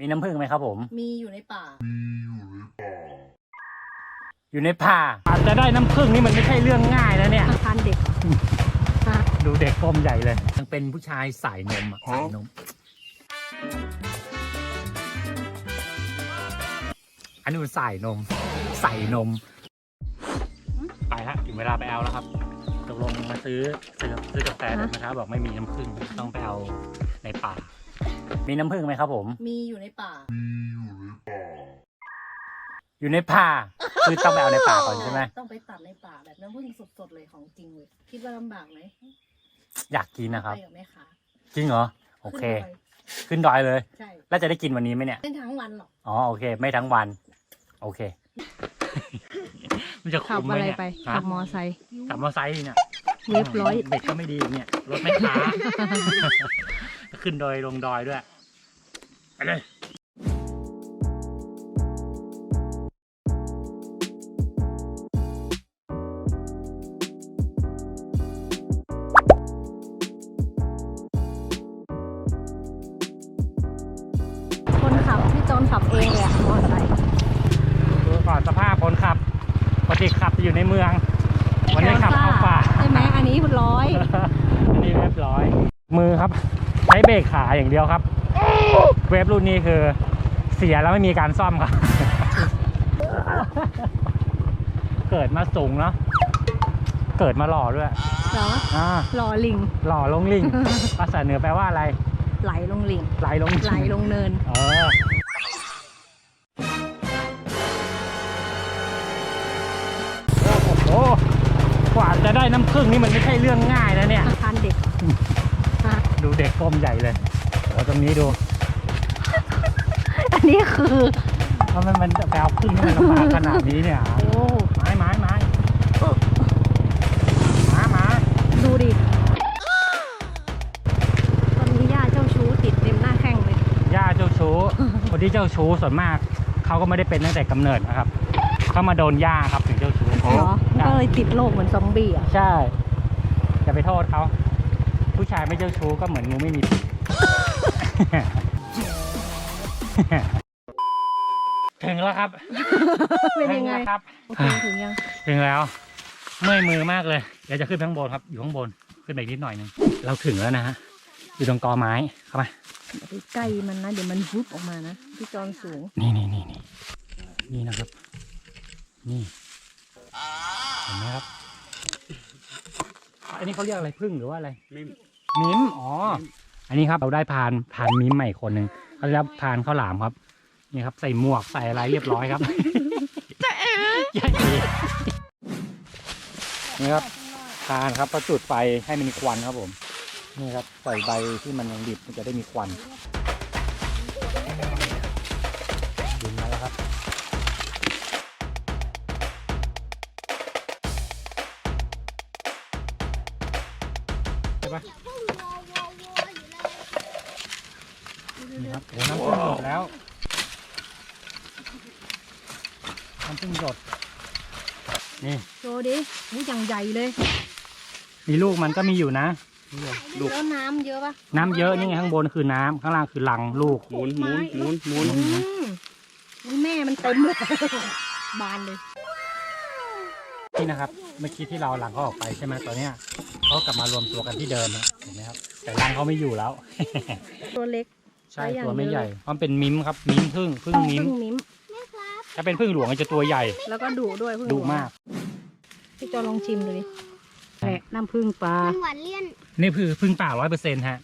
มีน้ำผึ้งไหมครับผม มีอยู่ในป่า อยู่ในป่าอาจจะได้น้ำผึ้งนี่มันไม่ใช่เรื่องง่ายนะเนี่ย อาคารเด็กดูเด็กก้มใหญ่เลย ยังเป็นผู้ชายสายนมอะสายนม อันนี้มันสายนม ใส่นม ไปฮะถึงเวลาไปเอาแล้วครับตกลงมาซื้อซื้อซื้อกาแฟแต่เมื่อเช้าบอกไม่มีน้ำผึ้งต้องไปเอาในป่า มีน้ำผึ้งไหมครับผม มีอยู่ในป่า อยู่ในป่า คือต้องไปเอาในป่าก่อนใช่ไหม ต้องไปตัดในป่าแบบน้ำผึ้งสดๆเลยของจริงเลยคิดว่าลำบากไหมอยากกินนะครับ ไปกับแม่ค้าจริงเหรอ โอเค ขึ้นดยขึ้นดอยเลย ใช่แล้วจะได้กินวันนี้ไหมเนี่ยไม่ทั้งวันหรอกอ๋อ โอเค ไม่ทั้งวัน โอเค มันจะขัคุ้บมไหมอะไรเนี่ยไปฮะขับมอไซค์ขับมอเตอร์ไซค์เนี่ยเรียบร้อยเด็กก็ไม่ดีเนี่ย รถไม่ช้า ขึ้นดอยลงดอยด้วยไปเลยคนขับที่จอนขับเองเลยอะมอไซค์ดูก่อนสภาพคนขับปกติขับจะอยู่ในเมือง วันนี้ขับเข้าป่าใช่ไหมอันนี้ร้อย อันนี้เรียบร้อย มือครับใช้เบรกขาอย่างเดียวครับ เวฟรุ่นนี้คือเสียแล้วไม่มีการซ่อมครับ เกิดมาสูงเนาะ เกิดมาหล่อด้วยเหรออ่ารอลิง หล่อลงลิง ภาษาเหนือแปลว่าอะไร ไหลลงลิง ไหลลงไหลลงเนิน เออโอ้โหกว่าจะได้น้ำผึ้งนี่มันไม่ใช่เรื่องง่ายนะเนี่ยอาคารเด็กดูเด็กก้มใหญ่เลยโอ้ตรงนี้ดูอันนี้คือทำไมมันจะไปเอาพึ่งให้มันลำบากขนาดนี้เนี่ยโอ้ไม้ไม้ไม้หมาหมาดูดิตอนนี้ย่าเจ้าชู้ติดเต็มหน้าแข้งเลยย่าเจ้าชู้คนที่เจ้าชู้ส่วนมากเขาก็ไม่ได้เป็นตั้งแต่กำเนิดนะครับเขามาโดนย่าครับถึงเจ้าชู้เหรอก็เลยติดโรคเหมือนซอมบี้อะใช่อย่าไปโทษเขา ผู้ชายไม่เจ้าชู้ก็เหมือนงูไม่มีพิษถึงแล้วครับ เป็นยังไงถึแล้วครับโอเคถึงยังถึงแล้ว เมื่อยมือมากเลยเดี๋ยวจะขึ้นไปข้างบนครับ อยู่ข้างบนขึ้นไปอีกนิดหน่อยหนึงเราถึงแล้วนะฮะอยู่ตรงกอไม้เข้ามาอย่าไปใกล้มันนะ เดี๋ยวมันวุบออกมานะพี่จอนสูง นี่นี่นี่นี่นี่นะครับ นี่เห็นไหมครับ อันนี้เขาเรียกอะไรพึ่งหรือว่าอะไรมิมมิมอ๋ออันนี้ครับเราได้พานพานมิมใหม่คนหนึ่งเขาจะรับพานข้าวหลามครับ นี่ครับ ใส่หมวกใส่อะไรเรียบร้อยครับ จะเอ๋นี่ครับพานครับประจุดไฟให้มันมีควันครับผม นี่ครับใส่ใบที่มันยังดิบมันจะได้มีควัน ปะนี่ครับโอ้น้ำพึ่งหยดแล้ว น้ำพึ่งหยดนี่โชว์ดิวูอย่างใหญ่เลยมีลูกมันก็มีอยู่นะลูกแล้วน้ำเยอะปะน้ำเยอะนี่ไงข้างบนคือน้ำข้างล่างคือรังลูกหมุนหมุนหมุนหมุนอืมนี่แม่มันเต็มเลยบานเลยนี่นะครับเมื่อกี้ที่เราหลังเขาออกไปใช่ไหมตอนเนี้ย เขากลับมารวมตัวกันที่เดิมนะเห็นไหมครับ แต่รังเขาไม่อยู่แล้ว ตัวเล็ก ใช่แล้วอย่างตัวไม่เยอะใหญ่เพราะมันเป็นมิมครับ มิมพึ่งพึ่งมิมพึ่งมิ้ม ถ้าเป็นพึ่งหลวงมันจะตัวใหญ่แล้วก็ดุด้วยพึ่งดุมาก พี่จอลองชิมดูดิแหละน้ำพึ่งปลา มันหวานเลี่ยนนี่คือพึ่งป่าร้อยเปอร์เซ็นต์ฮะ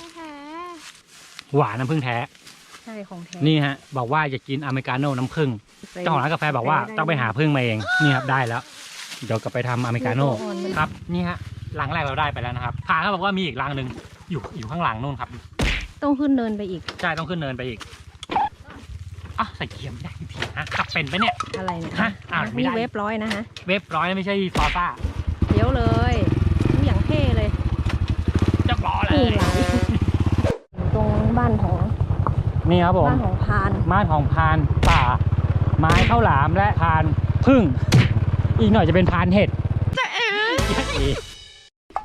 นะคะหวานน้ำผึ้งแท้ ใช่ของแท้นี่ฮะ บอกว่าอยากกินอเมริกาโน่น้ำผึ้งไปเจ้าของร้านกาแฟบอกว่าได้ต้องไปหาผึ้งมาเอง นี่ครับได้แล้ว เดี๋ยวกลับไปทำอเมริกาโน่อ่อนมันครับนี่ฮะรังแรกเราได้ไปแล้วนะครับพาเขาบอกว่ามีอีกรังหนึ่งอยู่อยู่ข้างหลังนู่นครับ ต้องขึ้นเนินไปอีกใช่ต้องขึ้นเนินไปอีกอะใส่เกียร์ไม่ได้ทีฮะขับเป็นไปะเนี่ยอะไรเนี่ยฮะอ่านไม่นี่ได้เว็บร้อยนะฮะเว็บร้อยไม่ใช่ฟอร์ซ่าเดี๋ยวเลยดูอย่างเท่เลยจะบอเลนี่ยไหลตรงบ้านของนี่ครับผมบ้านของพานม่านของพานป่า ไม้ข้าวหลามและพานพึ่ง อีกหน่อยจะเป็นพานเห็ดจะเอ๋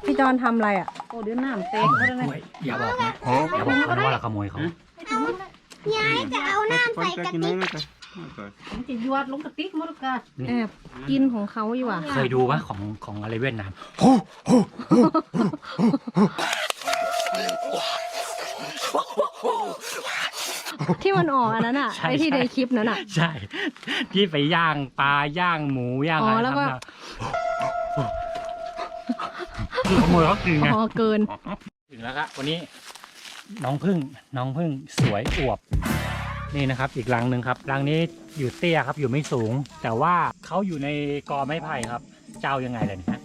พี่จอนทำอะไรอะโอ้เดี๋ยวน้ำเต็มขโมยกล้วยอย่าบอกนะอย่าบอกนะว่าเราขโมยเขายายจะเอาน้ำใส่กระติกมันจะยวดลงกระติกหมดกะแอบกินของเขาอยู่อะ เคยดูปะของของอะไรเวียดนาม ที่มันออกอันนั้นอะใช่ไอที่ใช่ ในคลิปนั้นอะ ใช่ ที่ไปย่างปลาย่างหมูย่างอ๋อะอไรแล้วก็ ทำอะคือขโมยเขากินไงอ๋อเกิน ถึงแล้วครับวันนี้น้องพึ่งน้องพึ่งสวยอวบนี่นะครับ อีกรังหนึ่งครับรังนี้อยู่เตี้ยครับอยู่ไม่สูง แต่ว่าเขาอยู่ในกอไม้ไผ่ครับ เจ้ายังไงเลยนะฮะ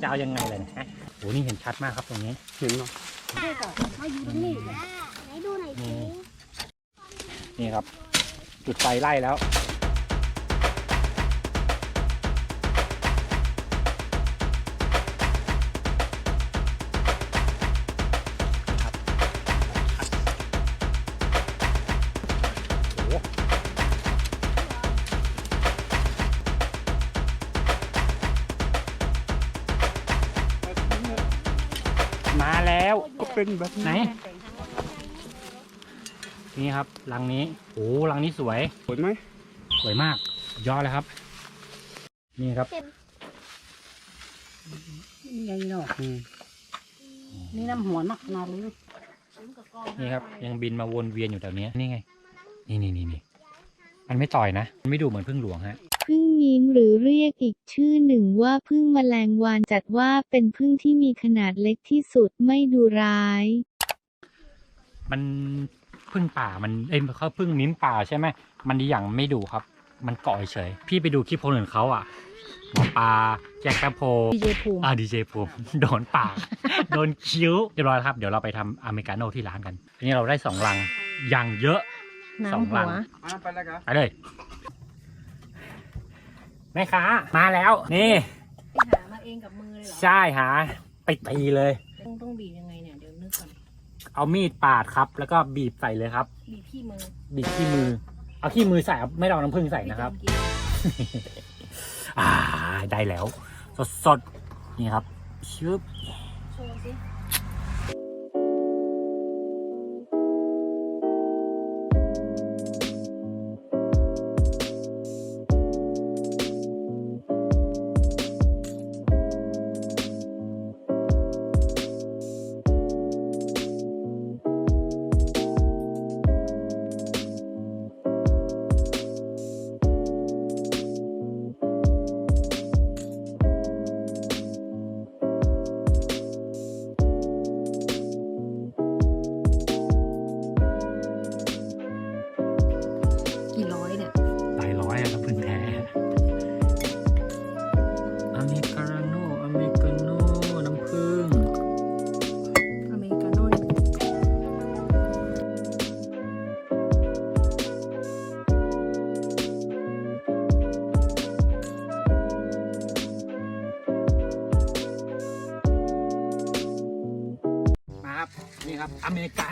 เจ้ายังไงเลยนะฮะโหนี่เห็นชัดมากครับตรงนี้ไหนดูหน่อยสิ นี่ครับ จุดไฟไล่แล้วโอ้โหมาแล้ว ก็เป็นแบบไหน นี่ครับรังนี้โอ้รังนี้สวย สวยไหมสวยมากสุดยอดเลยครับ นี่ครับนี่ไงเนาะอืมนี่น้ำหัวนักนาเลยนี่ครับ ยังบินมาวนเวียนอยู่แถวเนี้ยนี่ไง นี่นี่นี่นี่มันไม่ต่อยนะมันไม่ดูเหมือนพึ่งหลวงฮะพึ่งยิ้มหรือเรียกอีกชื่อหนึ่งว่าพึ่งแมลงวานจัดว่าเป็นพึ่งที่มีขนาดเล็กที่สุดไม่ดูร้าย มัน พึ่งป่ามันเอ้ยเขาพึ่งมิ้มป่าใช่ไหมมันดีอย่างไม่ดูครับ มันเกาะเฉย พี่ไปดูคลิปคนอื่นเขาอะหมอปลาแจ็คแป๊บโพดีเจภูมิอ่าดีเจภูมิโดนปาก โดนคิ้วเรียบร้อยแล้วครับเดี๋ยวเราไปทำอเมริกาโน่ที่ร้านกันอันนี้เราได้สองลังอย่างเยอะสองน้ำหลัหังวอะไปแล้วครับไปเลยแม่ค้ามาแล้ว นี่ ไปหามาเองกับมือเลยเหรอใช่หาไปตีเลย ต้องต้องบีบยังไง เอามีดปาดครับ แล้วก็บีบใส่เลยครับ บีบที่มือบีบที่มือ เอาที่มือใส่ครับไม่ต้องเอาน้ำผึ้งใส่นะครับ พี่เจมส์กินอ่าได้แล้วสดสดๆนี่ครับชึบโชว์สิ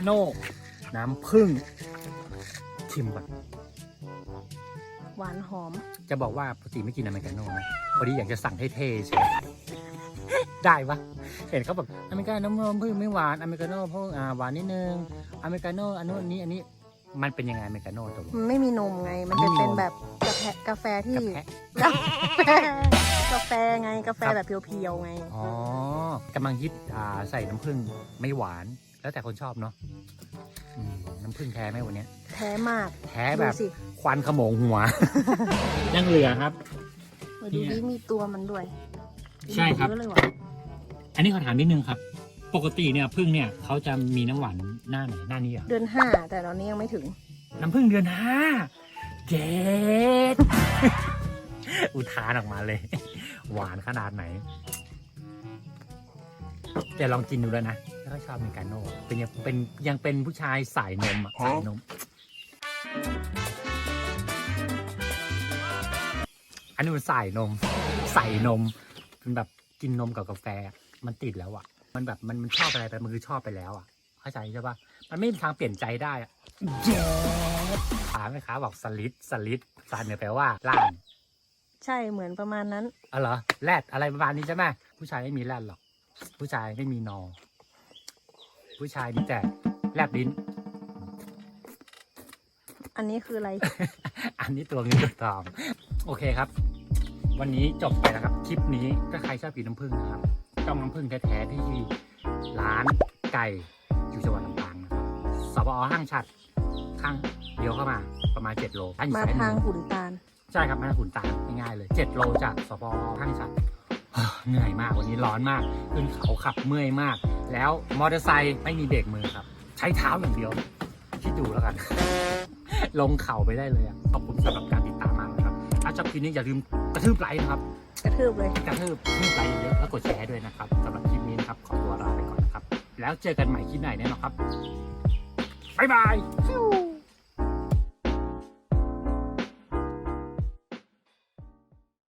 อเมริกาโน่น้ำผึ้งชิมก่อนหวานหอม จะบอกว่าปกติไม่กินอเมริกาโน่นะพอดีอยากจะสั่งให้เท่เฉยได้ปะเห็นเขาแบบอเมริกาโน่น้ำผึ้งไม่หวานอเมริกาโน่เพราะอ่าหวานนิดนึงอเมริกาโน่อันนู้นอันนี้อันนี้มันเป็นยังไงอเมริกาโน่ตัวมันไม่มีนมไง มันจะเป็นแบบกาแฟกาแฟที่ กระแพะ กาแฟไงกาแฟแบบเพียวๆไง อ๋อกำลังฮิตอ่าใส่น้ำผึ้งไม่หวาน แล้วแต่คนชอบเนาะอืมน้ำผึ้งแท้ไหมวันเนี้ย แท้มากแท้ดูแบบสิควันขโมงหัว ยังเหลือครับ เออดูดิมีตัวมันด้วยใช่ครับเยอะเลยว่ะอันนี้ขอถามนิดนึงครับ ปกติเนี่ยผึ้งเนี่ยเขาจะมีน้ำหวานหน้าไหนหน้านี้เหรอเดือนห้าแต่ตอนนี้ยังไม่ถึง น้ำผึ้งเดือนห้าเจ็ด อุทานออกมาเลย หวานขนาดไหนแต่ลองกินดูแล้วนะ แล้วก็ชอบอเมริกาโน่เป็นยังเป็นยังเป็นผู้ชายสายนมอะสายนม อันนี้มันสายนม ใส่นมมันแบบกินนมกับกาแฟอะมันติดแล้วอะ มันแบบมันมันชอบอะไรไปมันคือชอบไปแล้วอะเข้าใจใช่ปะมันไม่มีทางเปลี่ยนใจได้อะเย้ถามไหมคะบอกสลิดสลิดสันเนี่ยแปลว่าล่างใช่เหมือนประมาณนั้นอ๋อเหรอแรดอะไรประมาณนี้ใช่ไหมผู้ชายไม่มีแรดหรอก ผู้ชายไม่มีนอ ผู้ชายมีแต่แลบลิ้น อันนี้คืออะไร อันนี้ตัวเงินตัวทองโอเคครับ วันนี้จบไปแล้วครับ คลิปนี้ถ้าใครชอบกินน้ำผึ้งนะครับต้องน้ำผึ้งแท้ๆที่ร้านไก่อยู่จังหวัดลำปางนะครับสปอห้างฉัดข้างเลี้ยวเข้ามาประมาณ 7 โลร้นอยู่มาซ้ยมือทางหุ่นตาล ใช่ครับมาขุนตาลง่ายๆเลย 7 โลจากสปห้างฉัด เหนื่อยมากวันนี้ร้อนมาก ขึ้นเขาขับเมื่อยมาก แล้วมอเตอร์ไซค์ไม่มีเบรกมือครับ ใช้เท้าอย่างเดียวคิดดูแล้วกัน ลงเขาไปได้เลยอะขอบคุณสำหรับการติดตามมากนะครับถ้าชอบคลิปนี้อย่าลืมกระทืบไลค์นะครับกระทืบเลยกระทืบกระทืบไลค์เยอะๆแล้วกดแชร์ด้วยนะครับสำหรับคลิปนี้นะครับขอตัวลาไปก่อนนะครับ แล้วเจอกันใหม่คลิปไหนแน่นอนครับบ๊ายบายฟิว